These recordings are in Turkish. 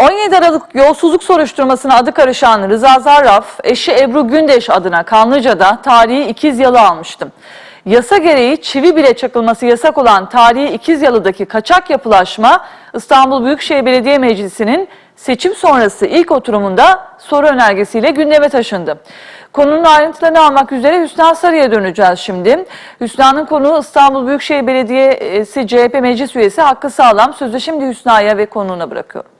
17 Aralık yolsuzluk soruşturmasına adı karışan Rıza Zarraf, eşi Ebru Gündeş adına Kanlıca'da tarihi ikiz yalı almıştı. Yasa gereği çivi bile çakılması yasak olan tarihi ikiz yalıdaki kaçak yapılaşma İstanbul Büyükşehir Belediye Meclisi'nin seçim sonrası ilk oturumunda soru önergesiyle gündeme taşındı. Konunun ayrıntılarını almak üzere Hüsna Sarı'ya döneceğiz şimdi. Hüsna'nın konuğu İstanbul Büyükşehir Belediyesi CHP Meclis Üyesi Hakkı Sağlam. Sözü şimdi Hüsna'ya ve konuğuna bırakıyorum.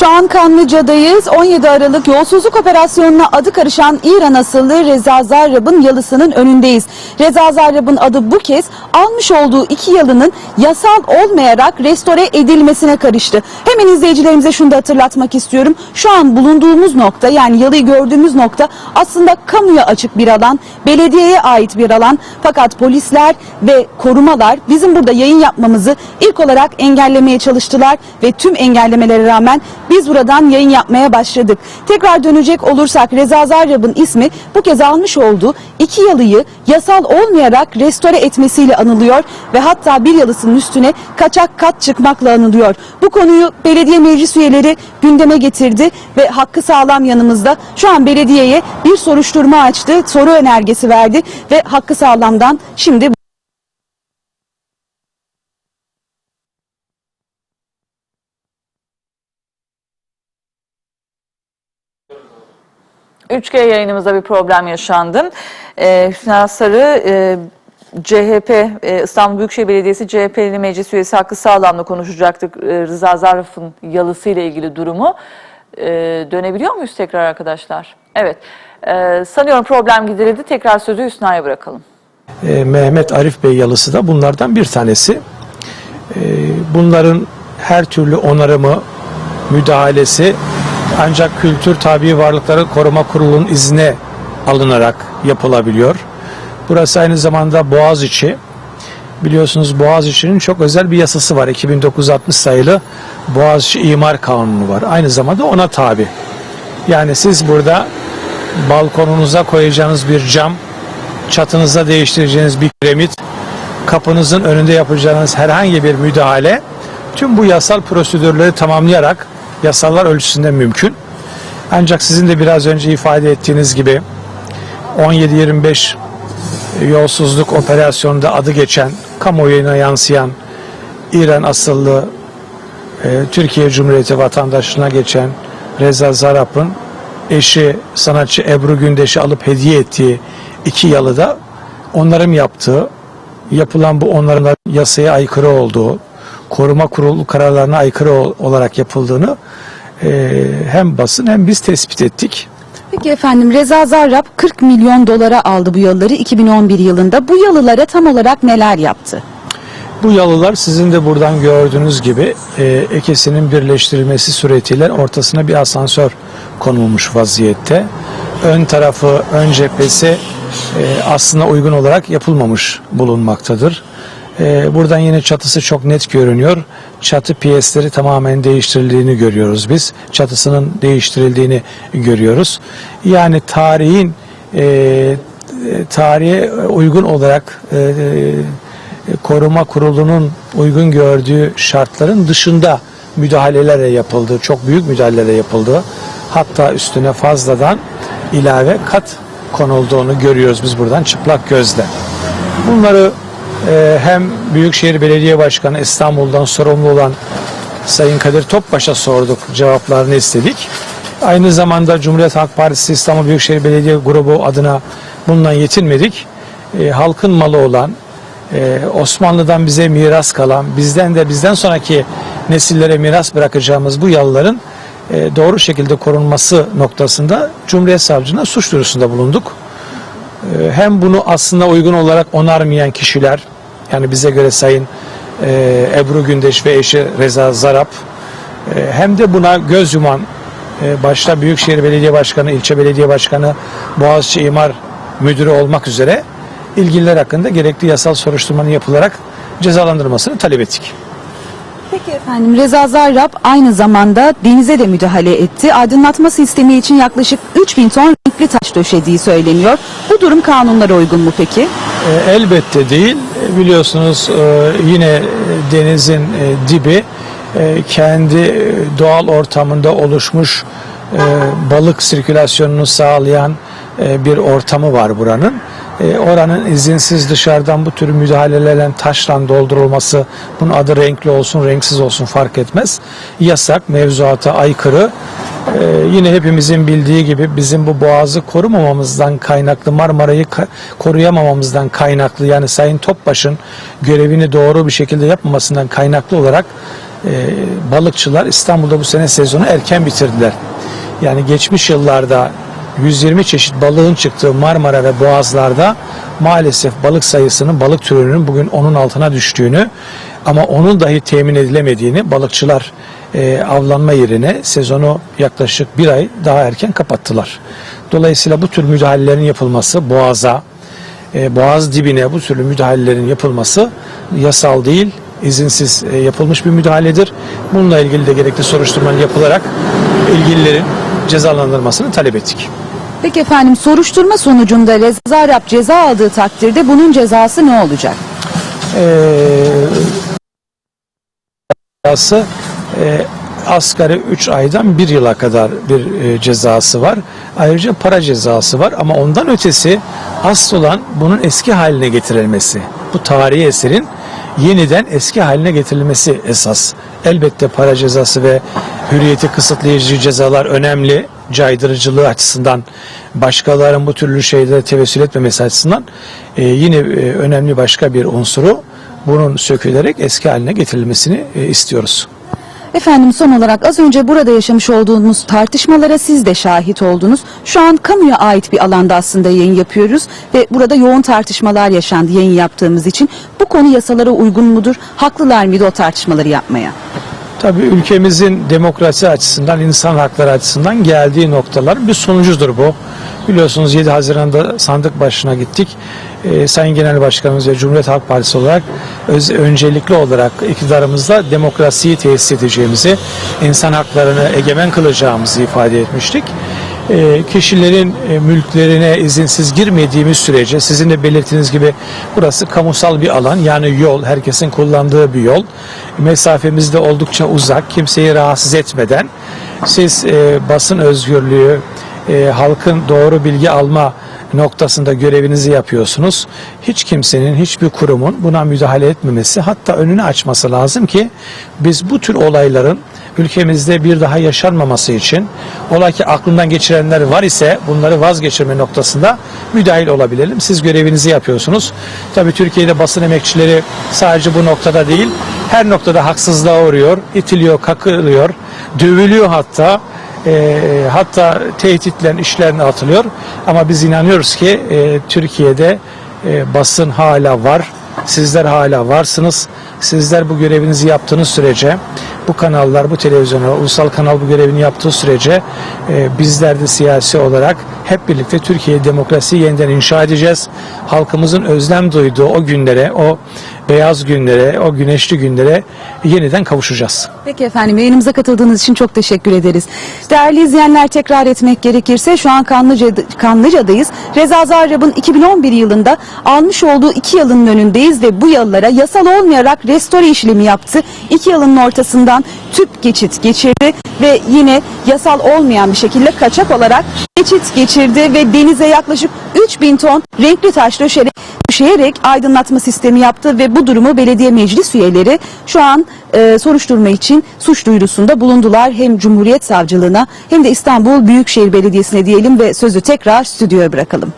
Şu an Kanlıca'dayız. 17 Aralık yolsuzluk operasyonuna adı karışan İran asıllı Reza Zarrab'ın yalısının önündeyiz. Reza Zarrab'ın adı bu kez almış olduğu iki yalının yasal olmayarak restore edilmesine karıştı. Hemen izleyicilerimize şunu da hatırlatmak istiyorum. Şu an bulunduğumuz nokta yani yalıyı gördüğümüz nokta aslında kamuya açık bir alan, belediyeye ait bir alan. Fakat polisler ve korumalar bizim burada yayın yapmamızı ilk olarak engellemeye çalıştılar ve tüm engellemelere rağmen biz buradan yayın yapmaya başladık. Tekrar dönecek olursak Reza Zarrab'ın ismi bu kez almış olduğu iki yalıyı yasal olmayarak restore etmesiyle anılıyor ve hatta bir yalısının üstüne kaçak kat çıkmakla anılıyor. Bu konuyu belediye meclis üyeleri gündeme getirdi ve Hakkı Sağlam yanımızda. Şu an belediyeye bir soruşturma açtı, soru önergesi verdi ve Hakkı Sağlam'dan şimdi Üçg yayınımızda bir problem yaşandı. Ee, Hüsna Sarı, e, CHP, e, İstanbul Büyükşehir Belediyesi CHP'li meclis üyesi Hakkı Sağlam'la konuşacaktık. E, Rıza Zarraf'ın yalısıyla ilgili durumu. E, dönebiliyor muyuz tekrar arkadaşlar? Evet. E, sanıyorum problem giderildi. Tekrar sözü Hüsna'ya bırakalım. E, Mehmet Arif Bey yalısı da bunlardan bir tanesi. E, bunların her türlü onarımı, müdahalesi ancak Kültür Tabi Varlıkları Koruma Kurulu'nun izne alınarak yapılabiliyor. Burası aynı zamanda Boğaziçi. Biliyorsunuz Boğaziçi'nin çok özel bir yasası var. 2960 sayılı Boğaziçi İmar Kanunu var. Aynı zamanda ona tabi. Yani siz burada balkonunuza koyacağınız bir cam, çatınıza değiştireceğiniz bir kiremit, kapınızın önünde yapacağınız herhangi bir müdahale tüm bu yasal prosedürleri tamamlayarak yasalar ölçüsünde mümkün. Ancak sizin de biraz önce ifade ettiğiniz gibi 17-25 yolsuzluk operasyonunda adı geçen, kamuoyuna yansıyan İran asıllı e, Türkiye Cumhuriyeti vatandaşına geçen Reza Zarap'ın eşi sanatçı Ebru Gündeş'i alıp hediye ettiği iki yalıda onların yaptığı, yapılan bu onların yasaya aykırı olduğu, koruma kurulu kararlarına aykırı ol- olarak yapıldığını e, hem basın hem biz tespit ettik. Peki efendim Reza Zarrab 40 milyon dolara aldı bu yalıları 2011 yılında. Bu yalılara tam olarak neler yaptı? Bu yalılar sizin de buradan gördüğünüz gibi e, ikisinin birleştirilmesi suretiyle ortasına bir asansör konulmuş vaziyette. Ön tarafı, ön cephesi e, aslında uygun olarak yapılmamış bulunmaktadır. E, buradan yine çatısı çok net görünüyor. Çatı piyesleri tamamen değiştirildiğini görüyoruz biz. Çatısının değiştirildiğini görüyoruz. Yani tarihin e, tarihe uygun olarak e, e, koruma kurulunun uygun gördüğü şartların dışında müdahalelerle yapıldığı, çok büyük müdahalelerle yapıldığı, hatta üstüne fazladan ilave kat konulduğunu görüyoruz biz buradan çıplak gözle. Bunları hem Büyükşehir Belediye Başkanı İstanbul'dan sorumlu olan Sayın Kadir Topbaş'a sorduk, cevaplarını istedik. Aynı zamanda Cumhuriyet Halk Partisi İstanbul Büyükşehir Belediye Grubu adına bundan yetinmedik. E, halkın malı olan, e, Osmanlı'dan bize miras kalan, bizden de bizden sonraki nesillere miras bırakacağımız bu yalıların e, doğru şekilde korunması noktasında Cumhuriyet Savcılığına suç duyurusunda bulunduk. E, hem bunu aslında uygun olarak onarmayan kişiler, yani bize göre Sayın e, Ebru Gündeş ve eşi Reza Zarap, e, hem de buna göz yuman e, başta Büyükşehir Belediye Başkanı, ilçe belediye başkanı, Boğaziçi İmar Müdürü olmak üzere ilgililer hakkında gerekli yasal soruşturmanın yapılarak cezalandırılmasını talep ettik. Peki efendim Reza Zarrab aynı zamanda denize de müdahale etti. Aydınlatma sistemi için yaklaşık 3000 ton renkli taş döşediği söyleniyor. Bu durum kanunlara uygun mu peki? E, elbette değil. E, Biliyorsunuz e, yine denizin dibi kendi doğal ortamında oluşmuş balık sirkülasyonunu sağlayan bir ortamı var buranın. E, oranın izinsiz dışarıdan bu tür müdahalelerle taşla doldurulması, bunun adı renkli olsun, renksiz olsun fark etmez. Yasak, mevzuata aykırı. Ee, yine hepimizin bildiği gibi bizim bu boğazı korumamamızdan kaynaklı Marmara'yı koruyamamamızdan kaynaklı yani Sayın Topbaş'ın görevini doğru bir şekilde yapmamasından kaynaklı olarak e, balıkçılar İstanbul'da bu sene sezonu erken bitirdiler. Yani geçmiş yıllarda 120 çeşit balığın çıktığı Marmara ve Boğazlar'da maalesef balık sayısının, balık türünün bugün onun altına düştüğünü ama onun dahi temin edilemediğini balıkçılar e, avlanma yerine sezonu yaklaşık bir ay daha erken kapattılar. Dolayısıyla bu tür müdahalelerin yapılması Boğaz'a, e, Boğaz dibine bu türlü müdahalelerin yapılması yasal değil, izinsiz e, yapılmış bir müdahaledir. Bununla ilgili de gerekli soruşturmanın yapılarak ilgililerin cezalandırılmasını talep ettik. Peki efendim soruşturma sonucunda Reza Arap ceza aldığı takdirde bunun cezası ne olacak? cezası e, asgari 3 aydan 1 yıla kadar bir e, cezası var. Ayrıca para cezası var ama ondan ötesi asıl olan bunun eski haline getirilmesi. Bu tarihi eserin yeniden eski haline getirilmesi esas. Elbette para cezası ve hürriyeti kısıtlayıcı cezalar önemli caydırıcılığı açısından başkalarının bu türlü şeylere tevessül etmemesi açısından e, yine e, önemli başka bir unsuru bunun sökülerek eski haline getirilmesini e, istiyoruz. Efendim son olarak az önce burada yaşamış olduğumuz tartışmalara siz de şahit oldunuz. Şu an kamuya ait bir alanda aslında yayın yapıyoruz ve burada yoğun tartışmalar yaşandı yayın yaptığımız için. Bu konu yasalara uygun mudur? Haklılar mıydı o tartışmaları yapmaya? Tabii ülkemizin demokrasi açısından, insan hakları açısından geldiği noktalar bir sonucudur bu. Biliyorsunuz 7 Haziran'da sandık başına gittik. Ee, Sayın Genel Başkanımız ve Cumhuriyet Halk Partisi olarak öz, öncelikli olarak iktidarımızda demokrasiyi tesis edeceğimizi, insan haklarını egemen kılacağımızı ifade etmiştik. Ee, kişilerin e, mülklerine izinsiz girmediğimiz sürece sizin de belirttiğiniz gibi burası kamusal bir alan yani yol herkesin kullandığı bir yol mesafemiz de oldukça uzak kimseyi rahatsız etmeden siz e, basın özgürlüğü e, halkın doğru bilgi alma noktasında görevinizi yapıyorsunuz. Hiç kimsenin, hiçbir kurumun buna müdahale etmemesi hatta önünü açması lazım ki biz bu tür olayların ülkemizde bir daha yaşanmaması için ola ki aklından geçirenler var ise bunları vazgeçirme noktasında müdahil olabilelim. Siz görevinizi yapıyorsunuz. Tabii Türkiye'de basın emekçileri sadece bu noktada değil her noktada haksızlığa uğruyor, itiliyor, kakılıyor, dövülüyor hatta. E, hatta tehditle işlerine atılıyor. Ama biz inanıyoruz ki e, Türkiye'de e, basın hala var. Sizler hala varsınız. Sizler bu görevinizi yaptığınız sürece bu kanallar, bu televizyonlar, ulusal kanal bu görevini yaptığı sürece e, bizler de siyasi olarak hep birlikte Türkiye demokrasiyi yeniden inşa edeceğiz. Halkımızın özlem duyduğu o günlere, o beyaz günlere, o güneşli günlere yeniden kavuşacağız. Peki efendim yayınımıza katıldığınız için çok teşekkür ederiz. Değerli izleyenler tekrar etmek gerekirse şu an Kanlıca, Kanlıca'dayız. Reza Zarrab'ın 2011 yılında almış olduğu iki yalının önündeyiz ve bu yalılara yasal olmayarak restore işlemi yaptı. İki yalının ortasından tüp geçit geçirdi ve yine yasal olmayan bir şekilde kaçak olarak geçit geçirdi ve denize yaklaşık 3000 ton renkli taş döşerek döşeyerek aydınlatma sistemi yaptı ve bu durumu belediye meclis üyeleri şu an e, soruşturma için suç duyurusunda bulundular. Hem Cumhuriyet Savcılığına hem de İstanbul Büyükşehir Belediyesi'ne diyelim ve sözü tekrar stüdyoya bırakalım.